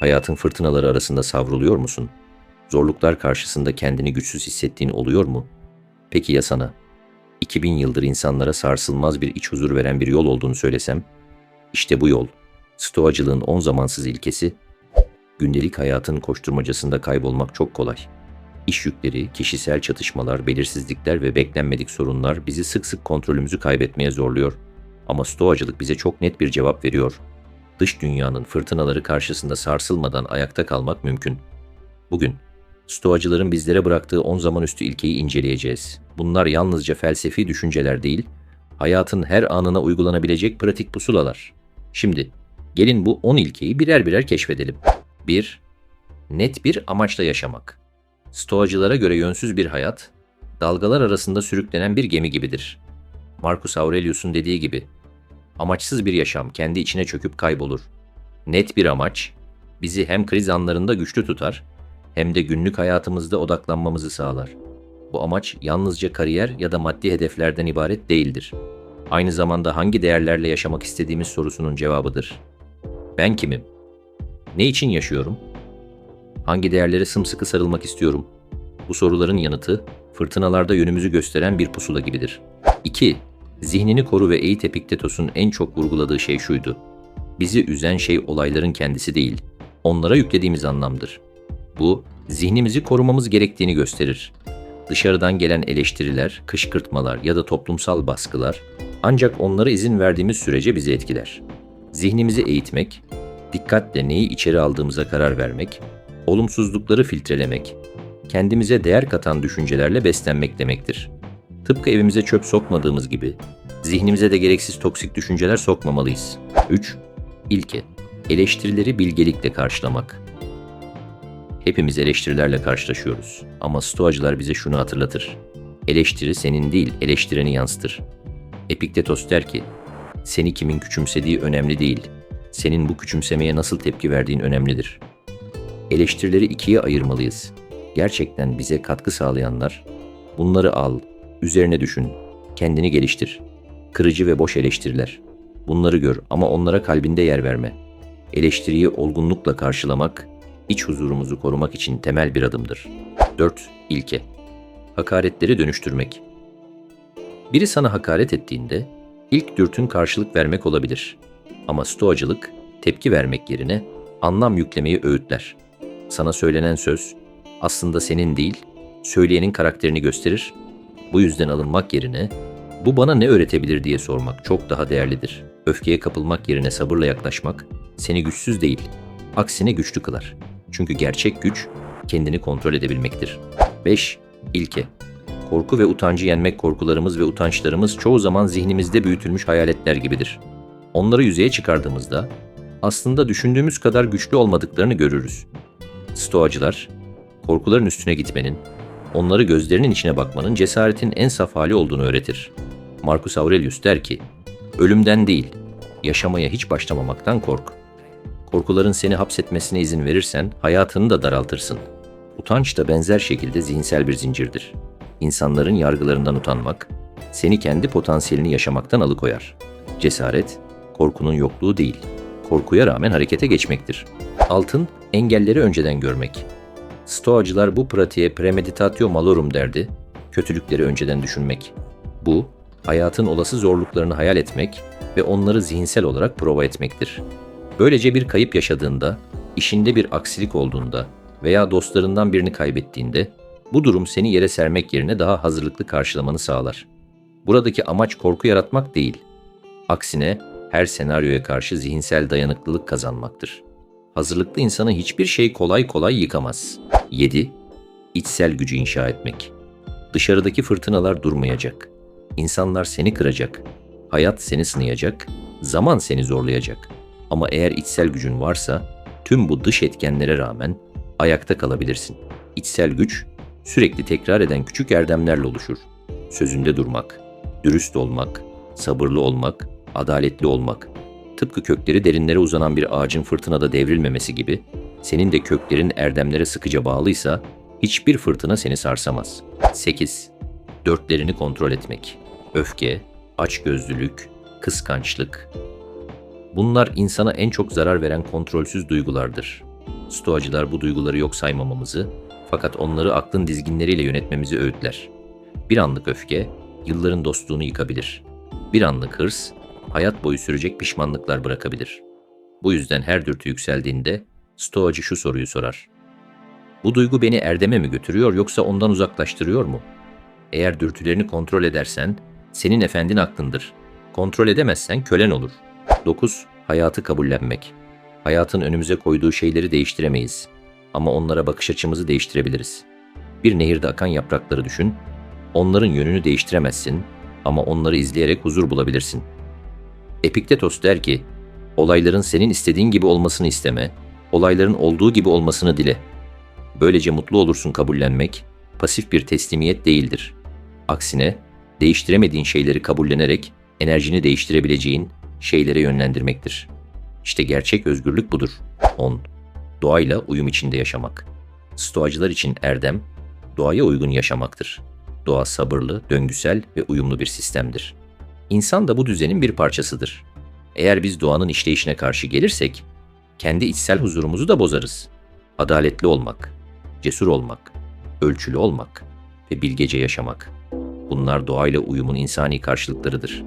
Hayatın fırtınaları arasında savruluyor musun? Zorluklar karşısında kendini güçsüz hissettiğin oluyor mu? Peki ya sana? 2000 yıldır insanlara sarsılmaz bir iç huzur veren bir yol olduğunu söylesem? İşte bu yol. Stoacılığın on zamansız ilkesi, gündelik hayatın koşturmacasında kaybolmak çok kolay. İş yükleri, kişisel çatışmalar, belirsizlikler ve beklenmedik sorunlar bizi sık sık kontrolümüzü kaybetmeye zorluyor. Ama stoacılık bize çok net bir cevap veriyor. Dış dünyanın fırtınaları karşısında sarsılmadan ayakta kalmak mümkün. Bugün Stoacıların bizlere bıraktığı on zaman üstü ilkeyi inceleyeceğiz. Bunlar yalnızca felsefi düşünceler değil, hayatın her anına uygulanabilecek pratik pusulalar. Şimdi gelin bu 10 ilkeyi birer birer keşfedelim. 1. Net bir amaçla yaşamak. Stoacılara göre yönsüz bir hayat, dalgalar arasında sürüklenen bir gemi gibidir. Marcus Aurelius'un dediği gibi, amaçsız bir yaşam kendi içine çöküp kaybolur. Net bir amaç, bizi hem kriz anlarında güçlü tutar, hem de günlük hayatımızda odaklanmamızı sağlar. Bu amaç yalnızca kariyer ya da maddi hedeflerden ibaret değildir. Aynı zamanda hangi değerlerle yaşamak istediğimiz sorusunun cevabıdır. Ben kimim? Ne için yaşıyorum? Hangi değerlere sımsıkı sarılmak istiyorum? Bu soruların yanıtı fırtınalarda yönümüzü gösteren bir pusula gibidir. 2. Zihnini koru ve eğit Epiktetos'un en çok vurguladığı şey şuydu. Bizi üzen şey olayların kendisi değil, onlara yüklediğimiz anlamdır. Bu, zihnimizi korumamız gerektiğini gösterir. Dışarıdan gelen eleştiriler, kışkırtmalar ya da toplumsal baskılar ancak onlara izin verdiğimiz sürece bizi etkiler. Zihnimizi eğitmek, dikkatle neyi içeri aldığımıza karar vermek, olumsuzlukları filtrelemek, kendimize değer katan düşüncelerle beslenmek demektir. Tıpkı evimize çöp sokmadığımız gibi, zihnimize de gereksiz toksik düşünceler sokmamalıyız. 3. İlke, eleştirileri bilgelikle karşılamak. Hepimiz eleştirilerle karşılaşıyoruz. Ama stoacılar bize şunu hatırlatır. Eleştiri senin değil, eleştireni yansıtır. Epiktetos der ki, seni kimin küçümsediği önemli değil, senin bu küçümsemeye nasıl tepki verdiğin önemlidir. Eleştirileri ikiye ayırmalıyız. Gerçekten bize katkı sağlayanlar, bunları al, üzerine düşün, kendini geliştir. Kırıcı ve boş eleştiriler. Bunları gör ama onlara kalbinde yer verme. Eleştiriyi olgunlukla karşılamak, iç huzurumuzu korumak için temel bir adımdır. 4. İlke Hakaretleri dönüştürmek Biri sana hakaret ettiğinde ilk dürtün karşılık vermek olabilir. Ama stoacılık tepki vermek yerine anlam yüklemeyi öğütler. Sana söylenen söz aslında senin değil, söyleyenin karakterini gösterir. Bu yüzden alınmak yerine bu bana ne öğretebilir diye sormak çok daha değerlidir. Öfkeye kapılmak yerine sabırla yaklaşmak seni güçsüz değil, aksine güçlü kılar. Çünkü gerçek güç kendini kontrol edebilmektir. 5. İlke Korku ve utancı yenmek korkularımız ve utançlarımız çoğu zaman zihnimizde büyütülmüş hayaletler gibidir. Onları yüzeye çıkardığımızda aslında düşündüğümüz kadar güçlü olmadıklarını görürüz. Stoacılar, korkuların üstüne gitmenin, onları gözlerinin içine bakmanın cesaretin en saf hali olduğunu öğretir. Marcus Aurelius der ki, ölümden değil, yaşamaya hiç başlamamaktan kork. Korkuların seni hapsetmesine izin verirsen hayatını da daraltırsın. Utanç da benzer şekilde zihinsel bir zincirdir. İnsanların yargılarından utanmak, seni kendi potansiyelini yaşamaktan alıkoyar. Cesaret, korkunun yokluğu değil, korkuya rağmen harekete geçmektir. Altın, engelleri önceden görmek. Stoacılar bu pratiğe premeditatio malorum derdi, kötülükleri önceden düşünmek. Bu, hayatın olası zorluklarını hayal etmek ve onları zihinsel olarak prova etmektir. Böylece bir kayıp yaşadığında, işinde bir aksilik olduğunda veya dostlarından birini kaybettiğinde bu durum seni yere sermek yerine daha hazırlıklı karşılamanı sağlar. Buradaki amaç korku yaratmak değil. Aksine her senaryoya karşı zihinsel dayanıklılık kazanmaktır. Hazırlıklı insanı hiçbir şey kolay kolay yıkamaz. 7. İçsel gücü inşa etmek. Dışarıdaki fırtınalar durmayacak. İnsanlar seni kıracak. Hayat seni sınayacak. Zaman seni zorlayacak. Ama eğer içsel gücün varsa tüm bu dış etkenlere rağmen ayakta kalabilirsin. İçsel güç sürekli tekrar eden küçük erdemlerle oluşur. Sözünde durmak, dürüst olmak, sabırlı olmak, adaletli olmak. Tıpkı kökleri derinlere uzanan bir ağacın fırtınada devrilmemesi gibi, senin de köklerin erdemlere sıkıca bağlıysa hiçbir fırtına seni sarsamaz. 8. Dörtlerini kontrol etmek. Öfke, açgözlülük, kıskançlık. Bunlar insana en çok zarar veren kontrolsüz duygulardır. Stoacılar bu duyguları yok saymamamızı, fakat onları aklın dizginleriyle yönetmemizi öğütler. Bir anlık öfke, yılların dostluğunu yıkabilir. Bir anlık hırs, hayat boyu sürecek pişmanlıklar bırakabilir. Bu yüzden her dürtü yükseldiğinde Stoacı şu soruyu sorar. Bu duygu beni erdeme mi götürüyor yoksa ondan uzaklaştırıyor mu? Eğer dürtülerini kontrol edersen, senin efendin aklındır. Kontrol edemezsen kölen olur. 9. Hayatı kabullenmek. Hayatın önümüze koyduğu şeyleri değiştiremeyiz. Ama onlara bakış açımızı değiştirebiliriz. Bir nehirde akan yaprakları düşün. Onların yönünü değiştiremezsin ama onları izleyerek huzur bulabilirsin. Epiktetos der ki, olayların senin istediğin gibi olmasını isteme, olayların olduğu gibi olmasını dile. Böylece mutlu olursun kabullenmek, pasif bir teslimiyet değildir. Aksine, değiştiremediğin şeyleri kabullenerek enerjini değiştirebileceğin şeylere yönlendirmektir. İşte gerçek özgürlük budur. 10. Doğayla uyum içinde yaşamak. Stoacılar için erdem, doğaya uygun yaşamaktır. Doğa sabırlı, döngüsel ve uyumlu bir sistemdir. İnsan da bu düzenin bir parçasıdır. Eğer biz doğanın işleyişine karşı gelirsek, kendi içsel huzurumuzu da bozarız. Adaletli olmak, cesur olmak, ölçülü olmak ve bilgece yaşamak. Bunlar doğayla uyumun insani karşılıklarıdır.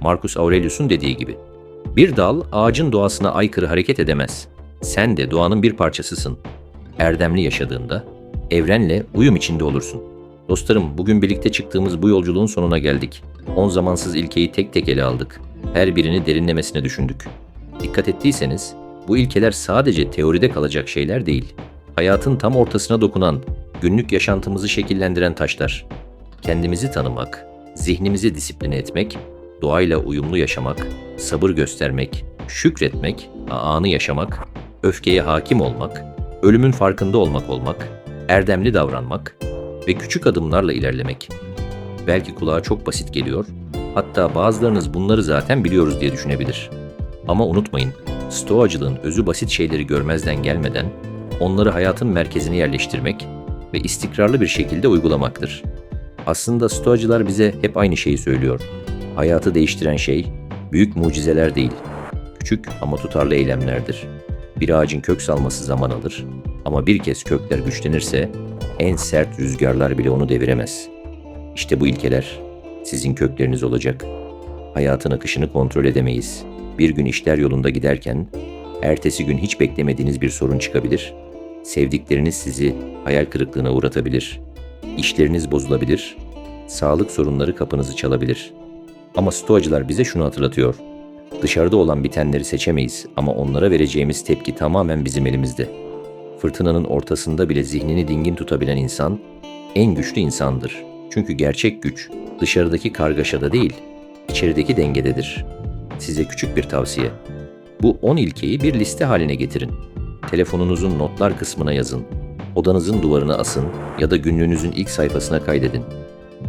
Marcus Aurelius'un dediği gibi, bir dal ağacın doğasına aykırı hareket edemez. Sen de doğanın bir parçasısın. Erdemli yaşadığında evrenle uyum içinde olursun. Dostlarım, bugün birlikte çıktığımız bu yolculuğun sonuna geldik. On zamansız ilkeyi tek tek ele aldık. Her birini derinlemesine düşündük. Dikkat ettiyseniz, bu ilkeler sadece teoride kalacak şeyler değil. Hayatın tam ortasına dokunan, günlük yaşantımızı şekillendiren taşlar. Kendimizi tanımak, zihnimizi disipline etmek, doğayla uyumlu yaşamak, sabır göstermek, şükretmek, anı yaşamak, öfkeye hakim olmak, ölümün farkında olmak olmak, erdemli davranmak ve küçük adımlarla ilerlemek. Belki kulağa çok basit geliyor, hatta bazılarınız bunları zaten biliyoruz diye düşünebilir. Ama unutmayın, Stoacılığın özü basit şeyleri görmezden gelmeden, onları hayatın merkezine yerleştirmek ve istikrarlı bir şekilde uygulamaktır. Aslında Stoacılar bize hep aynı şeyi söylüyor. Hayatı değiştiren şey büyük mucizeler değil, küçük ama tutarlı eylemlerdir. Bir ağacın kök salması zaman alır ama bir kez kökler güçlenirse en sert rüzgarlar bile onu deviremez. İşte bu ilkeler sizin kökleriniz olacak. Hayatın akışını kontrol edemeyiz. Bir gün işler yolunda giderken ertesi gün hiç beklemediğiniz bir sorun çıkabilir. Sevdikleriniz sizi hayal kırıklığına uğratabilir. İşleriniz bozulabilir. Sağlık sorunları kapınızı çalabilir. Ama stoacılar bize şunu hatırlatıyor. Dışarıda olan bitenleri seçemeyiz ama onlara vereceğimiz tepki tamamen bizim elimizde. Fırtınanın ortasında bile zihnini dingin tutabilen insan en güçlü insandır. Çünkü gerçek güç dışarıdaki kargaşada değil, içerideki dengededir. Size küçük bir tavsiye. Bu 10 ilkeyi bir liste haline getirin. Telefonunuzun notlar kısmına yazın. Odanızın duvarına asın ya da günlüğünüzün ilk sayfasına kaydedin.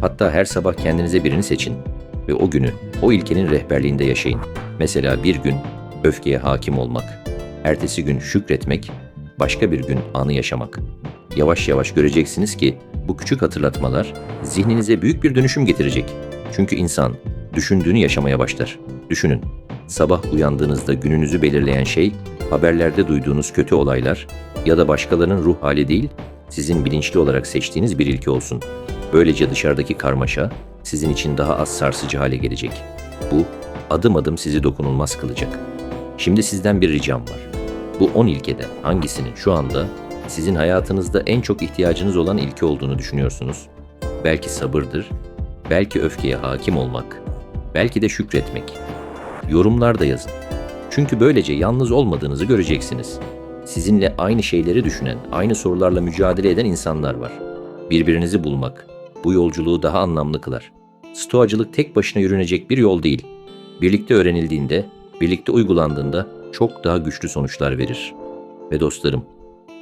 Hatta her sabah kendinize birini seçin ve o günü o ilkenin rehberliğinde yaşayın. Mesela bir gün öfkeye hakim olmak, ertesi gün şükretmek, başka bir gün anı yaşamak. Yavaş yavaş göreceksiniz ki bu küçük hatırlatmalar zihninize büyük bir dönüşüm getirecek. Çünkü insan düşündüğünü yaşamaya başlar. Düşünün, sabah uyandığınızda gününüzü belirleyen şey haberlerde duyduğunuz kötü olaylar ya da başkalarının ruh hali değil, sizin bilinçli olarak seçtiğiniz bir ilke olsun. Böylece dışarıdaki karmaşa sizin için daha az sarsıcı hale gelecek. Bu adım adım sizi dokunulmaz kılacak. Şimdi sizden bir ricam var. Bu 10 ilkeden hangisinin şu anda sizin hayatınızda en çok ihtiyacınız olan ilke olduğunu düşünüyorsunuz? Belki sabırdır, belki öfkeye hakim olmak, belki de şükretmek. Yorumlarda yazın. Çünkü böylece yalnız olmadığınızı göreceksiniz. Sizinle aynı şeyleri düşünen, aynı sorularla mücadele eden insanlar var. Birbirinizi bulmak bu yolculuğu daha anlamlı kılar. Stoacılık tek başına yürünecek bir yol değil. Birlikte öğrenildiğinde, birlikte uygulandığında çok daha güçlü sonuçlar verir. Ve dostlarım,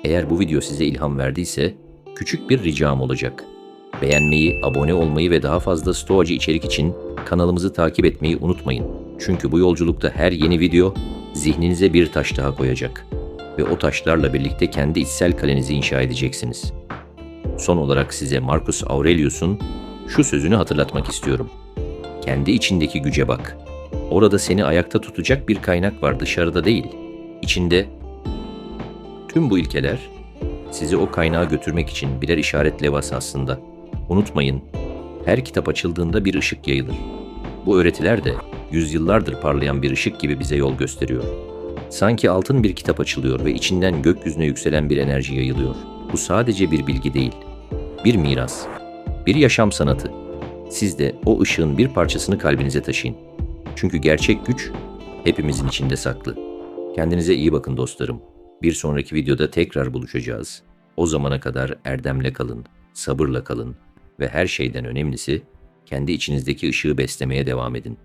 eğer bu video size ilham verdiyse küçük bir ricam olacak. Beğenmeyi, abone olmayı ve daha fazla Stoacı içerik için kanalımızı takip etmeyi unutmayın. Çünkü bu yolculukta her yeni video zihninize bir taş daha koyacak ve o taşlarla birlikte kendi içsel kalenizi inşa edeceksiniz. Son olarak size Marcus Aurelius'un şu sözünü hatırlatmak istiyorum. Kendi içindeki güce bak. Orada seni ayakta tutacak bir kaynak var dışarıda değil. İçinde Tüm bu ilkeler sizi o kaynağa götürmek için birer işaret levhası aslında. Unutmayın, her kitap açıldığında bir ışık yayılır. Bu öğretiler de yüzyıllardır parlayan bir ışık gibi bize yol gösteriyor. Sanki altın bir kitap açılıyor ve içinden gökyüzüne yükselen bir enerji yayılıyor. Bu sadece bir bilgi değil, bir miras, bir yaşam sanatı. Siz de o ışığın bir parçasını kalbinize taşıyın. Çünkü gerçek güç hepimizin içinde saklı. Kendinize iyi bakın dostlarım. Bir sonraki videoda tekrar buluşacağız. O zamana kadar erdemle kalın, sabırla kalın ve her şeyden önemlisi kendi içinizdeki ışığı beslemeye devam edin.